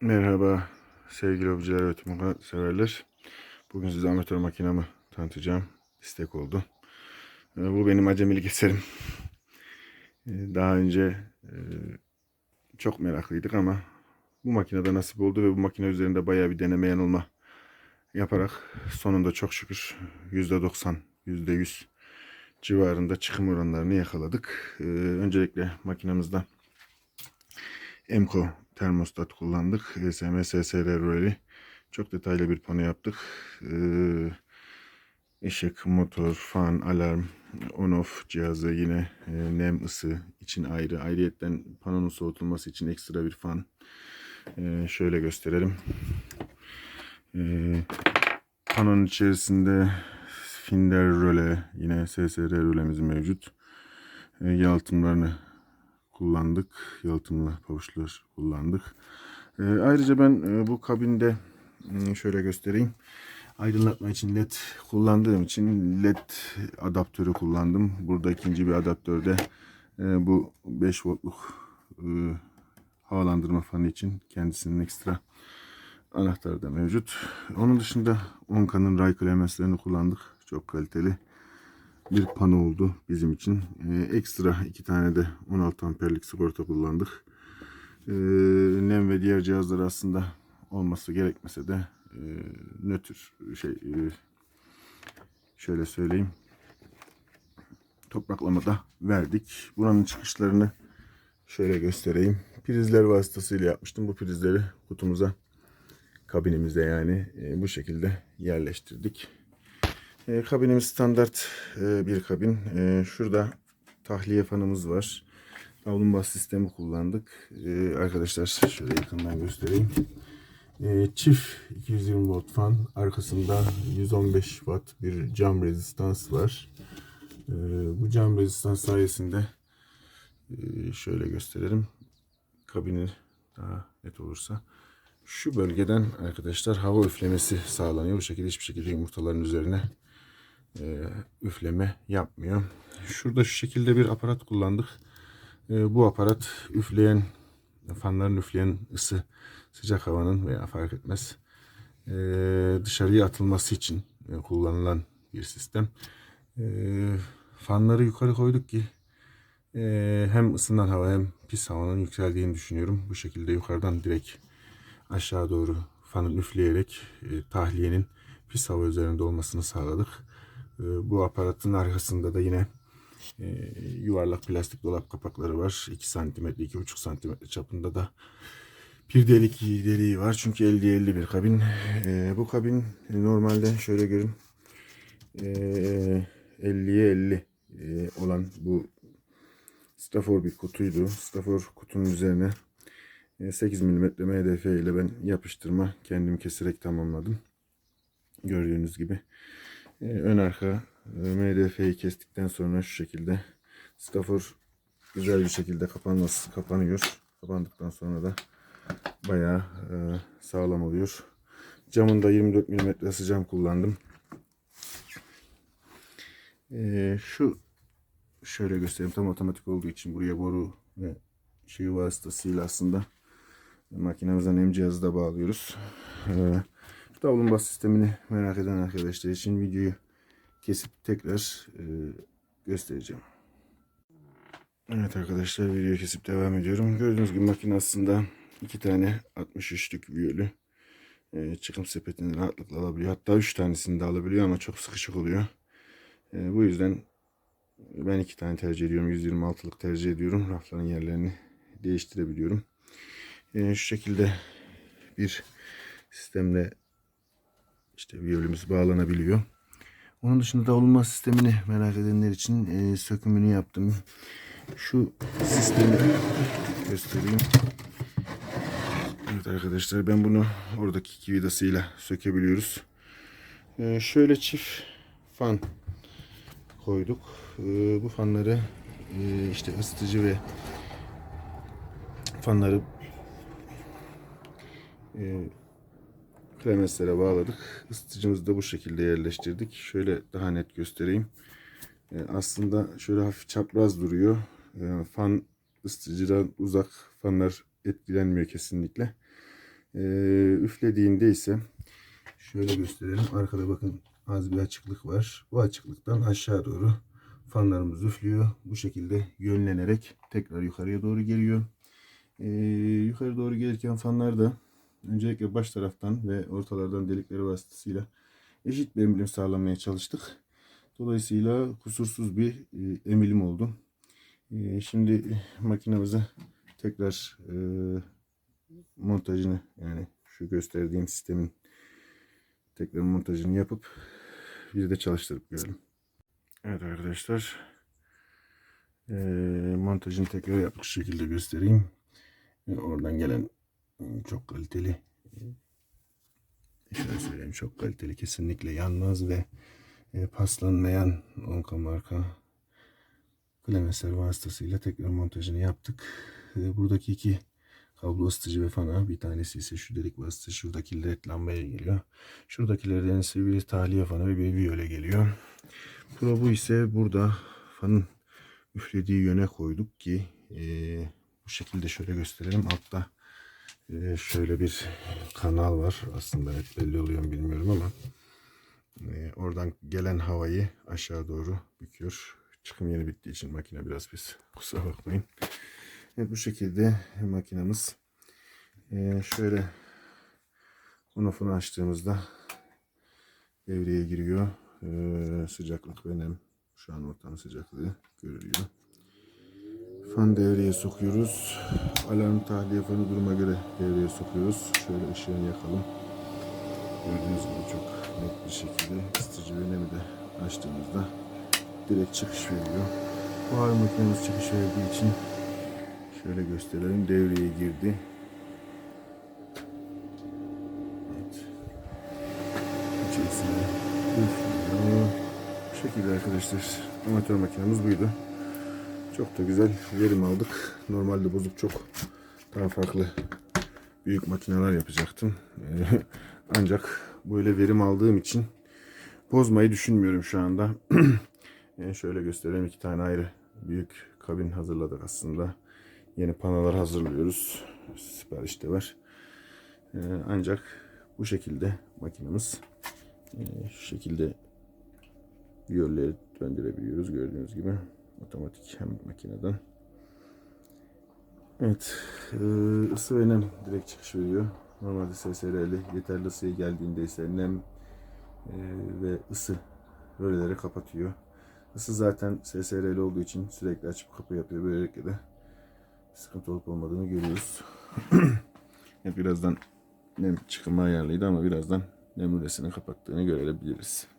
Merhaba sevgili hobiler ve otomobil severler. Bugün size amatör makinamı tanıtacağım. İstek oldu. Ee, Bu benim acemilik eserim. Ee, Daha önce e, çok meraklıydık ama bu makinede nasip oldu ve bu makine üzerinde bayağı bir deneme yanılma yaparak sonunda çok şükür %90, %100 civarında çıkım oranlarını yakaladık. Ee, Öncelikle makinamızda Emco termostat kullandık. ESM SSR röleli. Çok detaylı bir pano yaptık. Ee, ışık, motor, fan, alarm, on off cihazı yine e, nem, ısı için ayrı. Ayrıyetten panonun soğutulması için ekstra bir fan. Ee, şöyle gösterelim. Ee, panonun içerisinde Finder röle yine SSR rölemiz mevcut. Yalıtımlarını kullandık. Yalıtımlı pavuçlar kullandık. Ee, ayrıca ben e, bu kabinde hmm, şöyle göstereyim. Aydınlatma için led kullandığım için led adaptörü kullandım. Burada ikinci bir adaptörde e, bu 5 voltluk e, havalandırma fanı için kendisinin ekstra anahtarı da mevcut. Onun dışında Onka'nın Ray Clemens'lerini kullandık. Çok kaliteli bir pano oldu bizim için. Ee, ekstra iki tane de 16 amperlik sigorta kullandık. Ee, nem ve diğer cihazlar aslında olması gerekmese de e, nötr şey e, şöyle söyleyeyim topraklamada verdik. Buranın çıkışlarını şöyle göstereyim. Prizler vasıtasıyla yapmıştım. Bu prizleri kutumuza kabinimize yani e, bu şekilde yerleştirdik. E, kabinimiz standart e, bir kabin. E, şurada tahliye fanımız var. Kaplumbağa sistemi kullandık. E, arkadaşlar şöyle yakından göstereyim. E, çift 220 volt fan. Arkasında 115 watt bir cam rezistans var. E, bu cam rezistans sayesinde e, şöyle gösterelim. Kabini daha net olursa şu bölgeden arkadaşlar hava üflemesi sağlanıyor. Bu şekilde hiçbir şekilde yumurtaların üzerine e, üfleme yapmıyor. Şurada şu şekilde bir aparat kullandık. E, bu aparat üfleyen fanların üfleyen ısı sıcak havanın veya fark etmez e, dışarıya atılması için e, kullanılan bir sistem. E, fanları yukarı koyduk ki e, hem ısınan hava hem pis havanın yükseldiğini düşünüyorum. Bu şekilde yukarıdan direkt aşağı doğru fanın üfleyerek e, tahliyenin pis hava üzerinde olmasını sağladık. E, bu aparatın arkasında da yine e, yuvarlak plastik dolap kapakları var. 2 santimetre, 2,5 santimetre çapında da bir delik deliği var. Çünkü 50-50 bir kabin. E, bu kabin normalde şöyle görün. E, 50'ye 50 e, olan bu Stafor bir kutuydu. Stafor kutunun üzerine 8 mm MDF ile ben yapıştırma kendim keserek tamamladım. Gördüğünüz gibi. Ee, ön arka e, MDF'yi kestikten sonra şu şekilde stafor güzel bir şekilde kapanması kapanıyor. Kapandıktan sonra da bayağı e, sağlam oluyor. Camında 24 mm cam kullandım. Ee, şu şöyle göstereyim tam otomatik olduğu için buraya boru ve şey vasıtasıyla aslında makinamıza nem cihazı da bağlıyoruz. Davlumbaz sistemini merak eden arkadaşlar için videoyu kesip tekrar e, göstereceğim. Evet arkadaşlar videoyu kesip devam ediyorum. Gördüğünüz gibi makine aslında iki tane 63'lük viyolü e, çıkım sepetini rahatlıkla alabiliyor. Hatta 3 tanesini de alabiliyor ama çok sıkışık oluyor. E, bu yüzden ben iki tane tercih ediyorum. 126'lık tercih ediyorum. Rafların yerlerini değiştirebiliyorum. E, şu şekilde bir sistemle işte viyolümüz bağlanabiliyor. Onun dışında davulma sistemini merak edenler için e, sökümünü yaptım. Şu sistemi göstereyim. Evet arkadaşlar ben bunu oradaki iki vidasıyla sökebiliyoruz. E, şöyle çift fan koyduk. E, bu fanları e, işte ısıtıcı ve fanları e, Klemenslere bağladık. Isıtıcımızı da bu şekilde yerleştirdik. Şöyle daha net göstereyim. E, aslında şöyle hafif çapraz duruyor. E, fan ısıtıcıdan uzak fanlar etkilenmiyor kesinlikle. Ee, üflediğinde ise şöyle gösterelim. Arkada bakın az bir açıklık var. Bu açıklıktan aşağı doğru fanlarımız üflüyor. Bu şekilde yönlenerek tekrar yukarıya doğru geliyor. Ee, yukarı doğru gelirken fanlar da öncelikle baş taraftan ve ortalardan delikleri vasıtasıyla eşit bir emilim sağlamaya çalıştık. Dolayısıyla kusursuz bir e, emilim oldu. E, şimdi makinamızı tekrar e, montajını yani şu gösterdiğim sistemin tekrar montajını yapıp bir de çalıştırıp görelim. Evet arkadaşlar montajını tekrar yaptık şu şekilde göstereyim. Oradan gelen çok kaliteli şöyle söyleyeyim çok kaliteli kesinlikle yanmaz ve e, paslanmayan Onka marka klemesler vasıtasıyla tekrar montajını yaptık. E, buradaki iki kablo ısıtıcı ve fana bir tanesi ise şu delik vasıtası şuradaki led lambaya geliyor. Şuradakilerden ise bir tahliye fanı ve bir viyole geliyor. Probu ise burada fanın üflediği yöne koyduk ki e, bu şekilde şöyle gösterelim. Altta e, şöyle bir kanal var. Aslında belli oluyor mu bilmiyorum ama e, oradan gelen havayı aşağı doğru büküyor. Çıkım yeri bittiği için makine biraz pis. Kusura bakmayın. Evet bu şekilde makinamız e, şöyle onofunu açtığımızda devreye giriyor. Sıcaklık ve nem. Şu an ortamın sıcaklığı görülüyor. Fan devreye sokuyoruz. Alarm tahliye fanı duruma göre devreye sokuyoruz. Şöyle ışığını yakalım. Gördüğünüz gibi çok net bir şekilde ısıtıcı ve de açtığımızda direkt çıkış veriyor. Buhar makinemiz çıkış verdiği için şöyle gösterelim. Devreye girdi. Evet. İçerisine. Bu şekilde arkadaşlar. Amatör makinemiz buydu. Çok da güzel verim aldık. Normalde bozup çok daha farklı büyük makineler yapacaktım. Ee, Ancak böyle verim aldığım için bozmayı düşünmüyorum şu anda. Şöyle göstereyim iki tane ayrı büyük kabin hazırladık aslında. Yeni panolar hazırlıyoruz. Siparişte var. Ee, Ancak bu şekilde makinemiz e, şu şekilde yolları döndürebiliyoruz gördüğünüz gibi otomatik hem makineden. Evet, e, ısı ve nem direkt çıkış veriyor. Normalde SSR'li yeterli ısıya geldiğinde ise nem e, ve ısı röleleri kapatıyor. Isı zaten SSR'li olduğu için sürekli açıp kapı yapıyor. Böylelikle de sıkıntı olup olmadığını görüyoruz. evet, birazdan nem çıkımı ayarlıydı ama birazdan nem rölesini kapattığını görebiliriz.